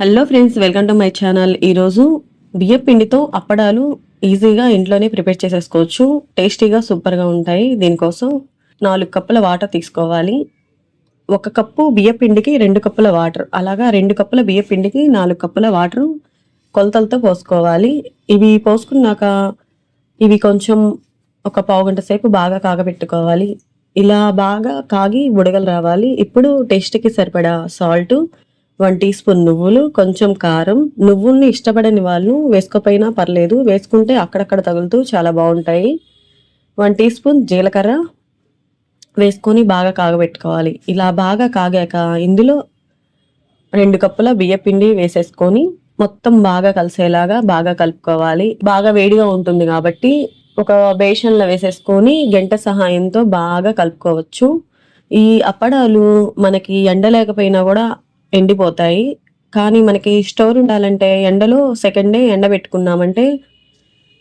Hello friends welcome to my channel. ఈరోజు బియ్య పిండితో అప్పడాలు ఈజీగా ఇంట్లోనే ప్రిపేర్ చేసేసుకోవచ్చు. టేస్టీగా సూపర్గా ఉంటాయి. దీనికోసం నాలుగు కప్పుల వాటర్ తీసుకోవాలి. ఒక కప్పు బియ్య పిండికి రెండు కప్పుల వాటర్. అలాగా రెండు కప్పుల బియ్య పిండికి నాలుగు కప్పుల వాటర్ కొలతలతో పోసుకోవాలి. ఇవి పోసుకున్నాక ఇవి కొంచెం ఒక పావు గంట సేపు బాగా కాగబెట్టుకోవాలి. ఇలా బాగా కాగి బుడగలు రావాలి. ఇప్పుడు టేస్ట్కి సరిపడా సాల్ట్ వన్ టీ స్పూన్ నువ్వులు కొంచెం కారం. నువ్వుల్ని ఇష్టపడని వాళ్ళు వేసుకోపోయినా పర్లేదు. వేసుకుంటే అక్కడక్కడ తగులుతూ చాలా బాగుంటాయి. వన్ టీ స్పూన్ జీలకర్ర వేసుకొని బాగా కాగబెట్టుకోవాలి. ఇలా బాగా కాగాక ఇందులో రెండు కప్పుల బియ్య పిండి వేసేసుకొని మొత్తం బాగా కలిసేలాగా బాగా కలుపుకోవాలి. బాగా వేడిగా ఉంటుంది కాబట్టి ఒక బేషన్లో వేసేసుకొని గంట సహాయంతో బాగా కలుపుకోవచ్చు. ఈ అప్పడాలు మనకి ఎండ లేకపోయినా కూడా ఎండిపోతాయి. కానీ మనకి స్టోర్ ఉండాలంటే ఎండలో సెకండ్ డే ఎండ పెట్టుకున్నామంటే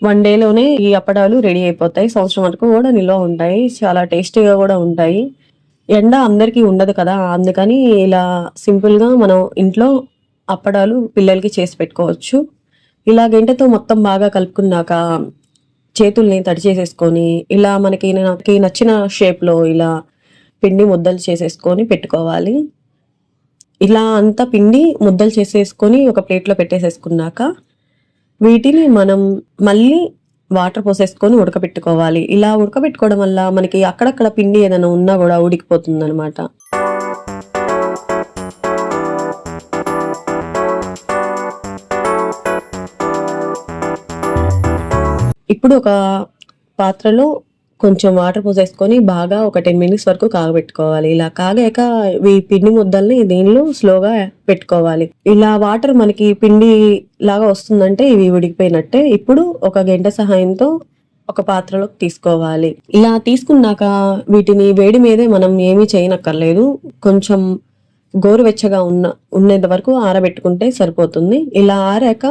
వన్ డేలోనే ఈ అప్పడాలు రెడీ అయిపోతాయి. సంవత్సరం వరకు కూడా నిల్వ ఉంటాయి. చాలా టేస్టీగా కూడా ఉంటాయి. ఎండ అందరికీ ఉండదు కదా. అందుకని ఇలా సింపుల్గా మనం ఇంట్లో అప్పడాలు పిల్లలకి చేసి పెట్టుకోవచ్చు. ఇలా గంటతో మొత్తం బాగా కలుపుకున్నాక చేతుల్ని తడి చేసేసుకొని ఇలా మనకి నాకు నచ్చిన షేప్లో ఇలా పిండి ముద్దలు చేసేసుకొని పెట్టుకోవాలి. ఇలా అంతా పిండి ముద్దలు చేసేసుకొని ఒక ప్లేట్లో పెట్టేసేసుకున్నాక వీటిని మనం మళ్ళీ వాటర్ పోసేసుకొని ఉడకబెట్టుకోవాలి. ఇలా ఉడకబెట్టుకోవడం వల్ల మనకి అక్కడక్కడ పిండి ఏదైనా ఉన్నా కూడా ఉడికిపోతుంది అనమాట ఇప్పుడు ఒక పాత్రలో కొంచెం వాటర్ పోసేసుకొని బాగా ఒక టెన్ మినిట్స్ వరకు కాగబెట్టుకోవాలి. ఇలా కాగాక ఈ పిండి ముద్దల్ని దీనిలో స్లోగా పెట్టుకోవాలి. ఇలా వాటర్ మనకి పిండి లాగా వస్తుందంటే ఇవి ఉడికిపోయినట్టే ఇప్పుడు ఒక గంట సహాయంతో ఒక పాత్రలోకి తీసుకోవాలి. ఇలా తీసుకున్నాక వీటిని వేడి మీదే మనం ఏమీ చేయనక్కర్లేదు. కొంచెం గోరువెచ్చగా ఉన్న ఉన్నంత వరకు ఆరబెట్టుకుంటే సరిపోతుంది. ఇలా ఆరాక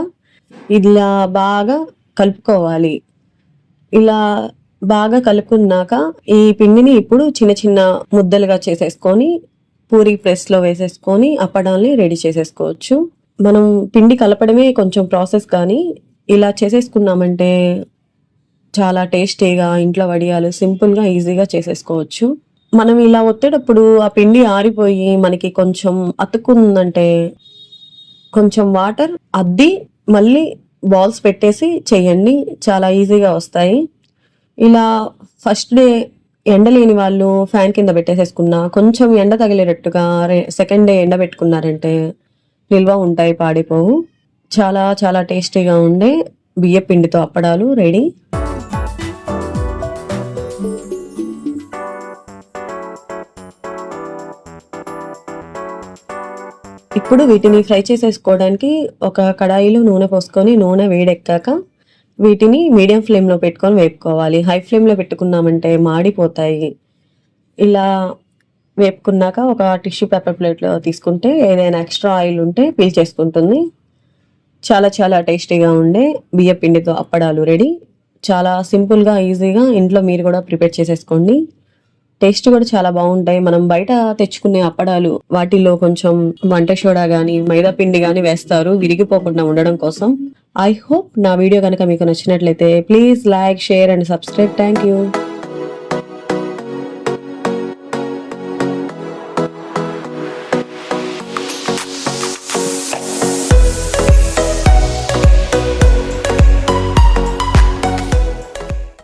ఇలా బాగా కలుపుకోవాలి. ఇలా బాగా కలుపుకున్నాక ఈ పిండిని ఇప్పుడు చిన్న చిన్న ముద్దలుగా చేసేసుకొని పూరి ప్రెస్లో వేసేసుకొని అప్పడాల్ని రెడీ చేసేసుకోవచ్చు. మనం పిండి కలపడమే కొంచెం ప్రాసెస్ కానీ ఇలా చేసేసుకున్నామంటే చాలా టేస్టీగా ఇంట్లో వడియాలు సింపుల్గా ఈజీగా చేసేసుకోవచ్చు. మనం ఇలా ఒత్తేటప్పుడు ఆ పిండి ఆరిపోయి మనకి కొంచెం అతుక్కుందంటే కొంచెం వాటర్ అద్ది మళ్ళీ బాల్స్ పెట్టేసి చేయండి. చాలా ఈజీగా వస్తాయి. ఇలా ఫస్ట్ డే ఎండ లేని వాళ్ళు ఫ్యాన్ కింద పెట్టేసేసుకున్నా కొంచెం ఎండ తగిలేటట్టుగా సెకండ్ డే ఎండ పెట్టుకున్నారంటే నిల్వ ఉంటాయి పాడిపోవు. చాలా చాలా టేస్టీగా ఉండే బియ్య పిండితో అప్పడాలు రెడీ. ఇప్పుడు వీటిని ఫ్రై చేసేసుకోవడానికి ఒక కడాయిలో నూనె పోసుకొని నూనె వేడెక్కాక వీటిని మీడియం ఫ్లేమ్లో పెట్టుకొని వేపుకోవాలి. హై ఫ్లేమ్లో పెట్టుకున్నామంటే మాడిపోతాయి. ఇలా వేపుకున్నాక ఒక టిష్యూ పేపర్ ప్లేట్లో తీసుకుంటే ఏదైనా ఎక్స్ట్రా ఆయిల్ ఉంటే పీల్ చేసుకుంటుంది. చాలా చాలా టేస్టీగా ఉండే బియ్య పిండితో అప్పడాలు రెడీ చాలా సింపుల్గా ఈజీగా ఇంట్లో మీరు కూడా ప్రిపేర్ చేసేసుకోండి. టేస్ట్ కూడా చాలా బాగుంటాయి. మనం బయట తెచ్చుకునే అప్పడాలు వాటిల్లో కొంచెం వంట సోడా కానీ మైదా పిండి కానీ వేస్తారు. విరిగిపోకుండా ఉండడం కోసం. ఐ హోప్ నా వీడియో కనుక మీకు నచ్చినట్లయితే please like share and subscribe thank you